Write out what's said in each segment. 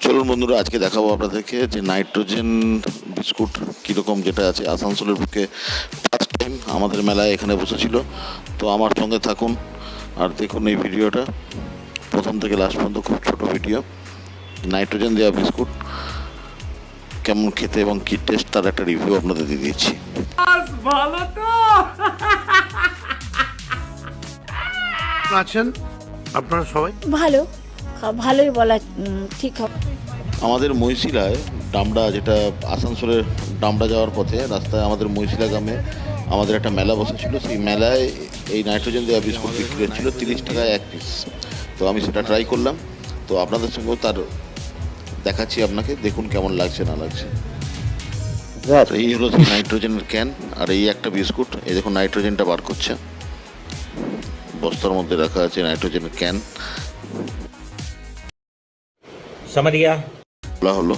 চলুন বন্ধুরা আজকে দেখাবো আপনাদেরকে যে নাইট্রোজেন বিস্কুট কীরকম যেটা আছে। আসানসোলের বুকে ফার্স্ট টাইম আমাদের মেলায় এখানে বসেছিল। তো আমার সঙ্গে থাকুন আর দেখুন এই ভিডিওটা। প্রথম থেকে লাস্ট পর্যন্ত খুব ছোট ভিডিও। নাইট্রোজেন দেওয়া বিস্কুট কেমন খেতে এবং কী টেস্ট তার একটা রিভিউ আপনাদের দিয়ে দিচ্ছি। ভালো তো। আছেন আপনারা সবাই? ভালো। ভালোই বলা ঠিক হবে। আমাদের মহিশিলায় ডামডা যেটা আসানসোলের ডামডা যাওয়ার পথে রাস্তায় আমাদের মহিশিলা গ্রামে আমাদের একটা মেলা বসেছিল। সেই মেলায় এই নাইট্রোজেন দেওয়া বিস্কুট বিক্রি হচ্ছিল তিরিশ টাকায় এক পিস তো আমি সেটা ট্রাই করলাম। তো আপনাদের সঙ্গেও তার দেখাচ্ছি আপনাকে দেখুন কেমন লাগছে না লাগছে। এই হলো সেই নাইট্রোজেনের ক্যান আর এই একটা বিস্কুট। এই দেখুন নাইট্রোজেনটা বার করছে। বস্তার মধ্যে রাখা আছে নাইট্রোজেনের ক্যান समझ गया খোলা হলো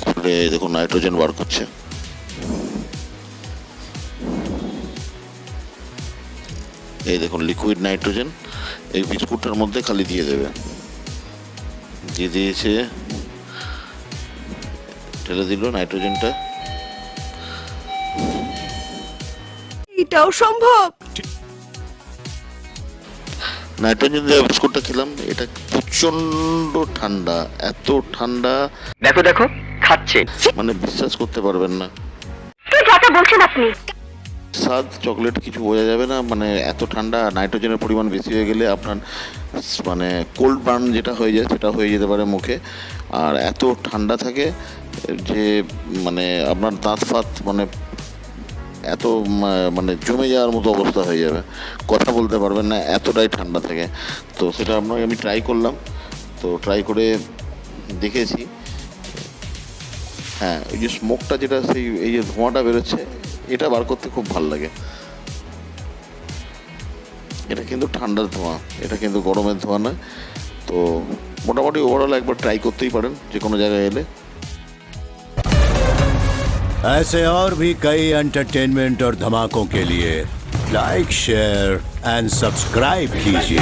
খুলে দেখুন নাইট্রোজেন বার করছে এই দেখুন লিকুইড নাইট্রোজেন এই বিস্কুটটার মধ্যে খালি দিয়ে দেবে দিয়ে দিয়েছে ঢেলে দিল নাইট্রোজেনটা এটাও সম্ভব নাইট্রোজেন দেওয়া বিস্কুটটা খেলাম এটা প্রচণ্ড ঠান্ডা এত ঠান্ডা। দেখো দেখো খাচ্ছে। মানে বিশ্বাস করতে পারবেন না। কি বলছেন আপনি? স্বাদ চকলেট কিছু বোঝা যাবে না মানে এত ঠান্ডা নাইট্রোজেনের পরিমাণ বেশি হয়ে গেলে আপনার মানে কোল্ড বার্ন যেটা হয়ে যায় সেটা হয়ে যেতে পারে মুখে। আর এত ঠান্ডা থাকে যে মানে আপনার দাঁত ফাত মানে এত মানে জমে যাওয়ার মতো অবস্থা হয়ে যাবে। কথা বলতে পারবেন না, এতটাই ঠান্ডা থাকে। তো সেটা আপনাকে আমি ট্রাই করলাম। তো ট্রাই করে দেখেছি। হ্যাঁ ওই যে স্মোকটা যেটা সেই, এই যে ধোঁয়াটা বেরোচ্ছে, এটা বার করতে খুব ভালো লাগে। এটা কিন্তু ঠান্ডার ধোঁয়া, এটা কিন্তু গরমের ধোঁয়া নয় তো মোটামুটি ওভারঅল একবার ট্রাই করতেই পারেন যে কোনো জায়গায় এলে। ऐसे और भी कई एंटरटेनमेंट और धमाकों के लिए लाइक शेयर एंड सब्सक्राइब कीजिए।